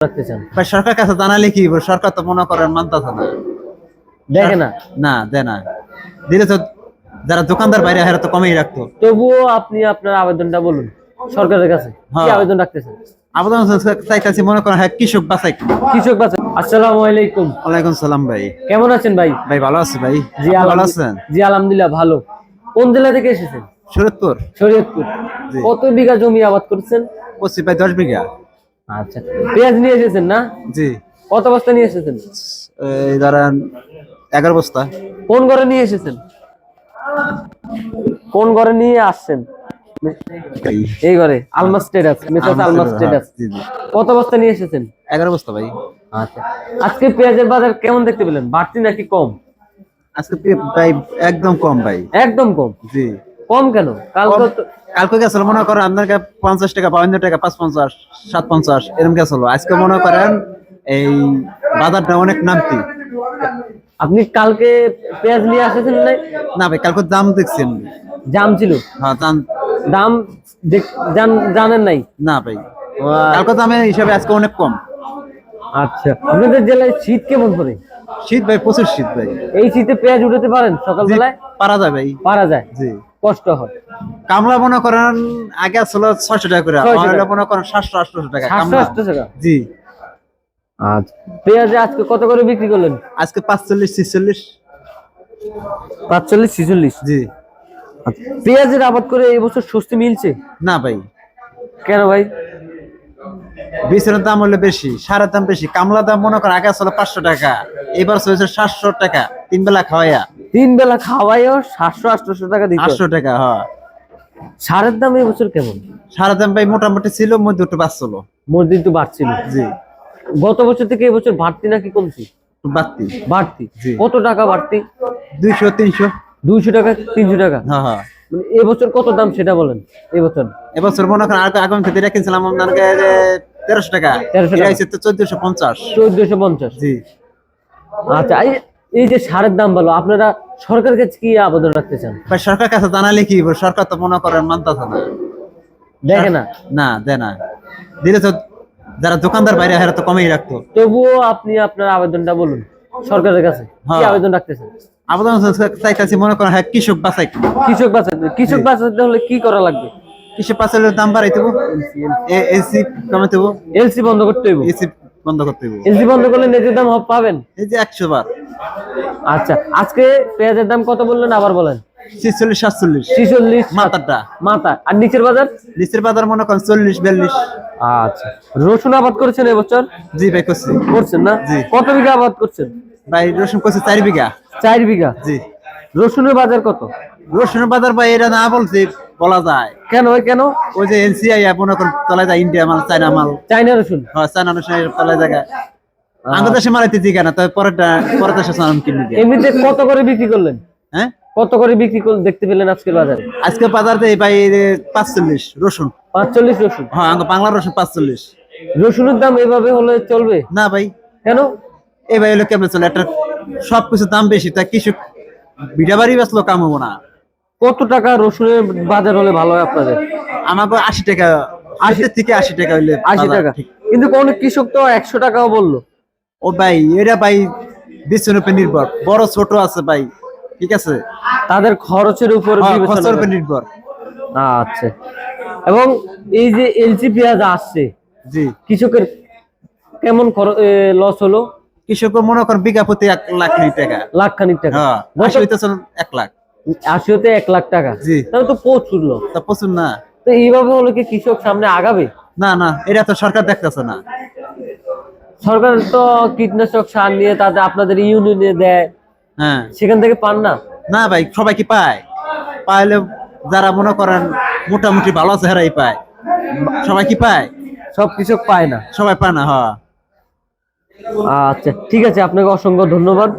রাখতে চান ভাই সরকার কাছে জানালে কি সরকার তো মনে করেন মানতেছে না। দেখে না? না দেয় না। দিলে তো যারা দোকানদার বাইরে হেরা তো কমেই রাখতো। তবুও আপনি আপনার আবেদনটা বলুন সরকারের কাছে। কি হ্যাঁ। আবেদন রাখতেছেন? আবেদন চাইতেছি মনে করেন হ্যাঁ কৃষক বাঁচাই কৃষক বাচ্চা আসসালামু আলাইকুম। ওয়ালাইকুম সালাম ভাই। কেমন আছেন ভাই? ভাই ভালো আছে ভাই। জি ভালো আলহামদুলিল্লাহ আছেন? জি আলহামদুলিল্লাহ ভালো। কোন জেলা থেকে এসেছেন? শরৎপুর শরীয়তপুর। কত বিঘা জমি আবাদ করছেন? পশ্চিম ভাই দশ বিঘা। আচ্ছা পেঁয়াজ নিয়ে এসেছেন না? জি। কত বস্তা নিয়ে এসেছেন? এই ধরেন এগারো বস্তা। কোন ঘরে নিয়ে এসেছেন? কোন ঘরে নিয়ে আসছেন? এই ঘরে Almas status Mrs Almas status জি জি। কত বস্তা নিয়ে এসেছেন? এগারো বস্তা ভাই। আচ্ছা আজকে পেঁয়াজের বাজার কেমন দেখতে পেলেন? বাড়তি নাকি কম? আজকে ভাই একদম কম ভাই। একদম কম? জি। কম কেন? কালকে কালকে গেছিল মনে করেন আপনার কাছে পঞ্চাশ টাকা বাউন্ন টাকা পাঁচ পঞ্চাশ সাত পঞ্চাশ এরকম গেছিল। আজকে মনে করেন এই বাজারটা অনেক নামতি। আপনি কালকে পেঁয়াজ নিয়ে আসেছেন নাই? না ভাই কালকে দাম দেখছেন জাম ছিল? হ্যাঁ দাম দাম জানেন নাই? না ভাই। কালকে দামের হিসাবে আজকে অনেক কম। আচ্ছা আপনাদের জেলায় শীত কেমন পড়ে? শীত ভাই প্রচুর শীত ভাই। এই শীতে পেঁয়াজ উঠাতে পারেন সকালবেলায়? পারা যায় ভাই। পারা যায়? জি। কষ্ট হয়। কামলা মনে করেন আগে আসলে ছয়শো টাকা করে 600 হলো মনে করেন সাতশো আটশো টাকা সাতশো কামলা আটশো টাকা? জি। আচ্ছা পেঁয়াজ আজকে কত করে বিক্রি করলেন? আজকে পাঁচচল্লিশ ছিচল্লিশ। পাঁচচল্লিশ ছিচল্লিশ? জি। আচ্ছা, পেঁয়াজের আবাদ করে এই বছর স্বস্তি মিলছে? না ভাই। কেন ভাই? বীজের দাম হলো বেশি সারের দাম বেশি কামলা দাম মনে করেন আগে আসলে পাঁচশো টাকা এবার চলছে সাতশো টাকা তিন বেলা খাওয়াইয়া। তিন বেলা খাওয়াইও সাতশো আটশো টাকা হয়। আটশো টাকা হ্যাঁ। সারের দাম এই বছর কেমন? সারের দাম ভাই মোটামুটি ছিল মধ্যে একটু বাড়ছিল। জি। গত বছর থেকে এই বছর বাড়তি নাকি কমছে? বাড়তি। বাড়তি। কত টাকা বাড়তি? দুইশো তিনশো। দুইশো টাকা তিনশো টাকা? হ্যাঁ হ্যাঁ। মানে এবছর কত দাম সেটা বলেন এবছর এবছর মনে করেন আগে আগামী ক্ষেত্রে কিনছিলাম আপনাকে তেরোশো টাকা। 1300 টাকা। এটা হচ্ছে তো চোদ্দশো পঞ্চাশ। চোদ্দশো পঞ্চাশ। জি। আচ্ছা এই- যে সারের দাম বলো আপনারা সরকারের কাছে কি আবেদন রাখতে চান? ভাই সরকার কাছে জানালে কি সরকার তো মনে করেন মানতেছে না। দেখে না? না দেয় না। দিলে তো যারা দোকানদার বাইরে হেরা তো কমেই রাখতো। তবুও আপনি আপনার আবেদনটা বলুন সরকারের কাছে কি হ্যাঁ। আবেদন রাখতে চান? আবেদন চাইতেছি মনে করেন হ্যাঁ কৃষক বাঁচাই কৃষক বাঁচাতে কৃষক বাঁচাতে হলে কি করা লাগবে? কৃষক বাঁচাইলে দাম বাড়াই দেবো এসি কমে দেবো এলসি বন্ধ করতে হইব? এসি বন্ধ করতে এলসি বন্ধ করলে ন্যায্য দাম পাবেন? এই যে একশো বার। আচ্ছা আজকে পেঁয়াজের দাম কত বললেন? আবার বলেন। ছিচল্লিশ সাতচল্লিশ। ছিচল্লিশ মাথাটা। মাথা। আর নিচের বাজার? নিচের বাজার মনে করেন চল্লিশ বিয়াল্লিশ। আচ্ছা। রসুন আবাদ করেছেন এবছর? জি ভাই করছি। করছেন না? জি। কত বিঘা আবাদ করছেন? ভাই রসুন করছে চার বিঘা। চার বিঘা? জি। রসুনের বাজার কত? রসুনের বাজার ভাই এটা না বলছি বলা যায়। কেন? কেন? ওই যে এনসিআই মনে করেন তলায় যায় ইন্ডিয়া মাল চায়না মাল। চাইনা রসুন? হ্যাঁ চায়না রসুন তলায় আমাদের দেশে মারাইতে তবে পরেরটা পরের দেশে সালাম কিনে দিয়ে এমনিতে কত করে বিক্রি করলেন? হ্যাঁ? কত করে বিক্রি দেখতে পেলেন আজকের বাজারে? আজকে বাজার দেয় ভাই পাঁচচল্লিশ রসুন। পাঁচচল্লিশ রসুন? হ্যাঁ আমাকে বাংলা রসুন পাঁচচল্লিশ। রসুনের দাম এভাবে হলে চলবে? না ভাই। কেন? এই ভাই হলো কেমন চলে? একটা সব কিছু দাম বেশি তা কিছু বিটা বাড়ি বেচলো কাম হব না। কত টাকা রসুনের বাজার হলে ভালো হয় আপনাদের? আমাকে আশি টাকা আশি থেকে আশি টাকা হইলে আশি টাকা। কিন্তু কোন কৃষক তো একশো টাকাও বলল। ও ভাই এটা ভাই বিছনের উপর নির্ভর। বড় ছোট আছে ভাই ঠিক আছে? তাদের খরচের উপর হ্যাঁ, খরচের উপর নির্ভর। আচ্ছা। এবং এই যে এলসি পেঁয়াজ আসছে জি। কৃষকের কেমন লস হলো? কৃষক মনে করেন বিঘা প্রতি এক লাখ টাকা। লাখ খানিক টাকা। হ্যাঁ এক লাখ। আশিতে এক লাখ টাকা। জি। তাহলে তো প্রচুর loss। তা প্রচুর না। তো এইভাবে হলে কি কৃষক সামনে আগাবে? না না এটা তো সরকার দেখতেছে না। সরকার তো কীটনাশক সার নিয়ে তাদের আপনাদের ইউনিয়নে দেয়। হ্যাঁ। সেখান থেকে পান না? না ভাই সবাই কি পায়? পাইলে যারা মনে করেন মোটামুটি ভালো আছে হেরাই পায় সবাই কি পায়? সব কৃষক পায় না। সবাই পায় না হ্যাঁ। আচ্ছা ঠিক আছে আপনাকে অসংখ্য ধন্যবাদ।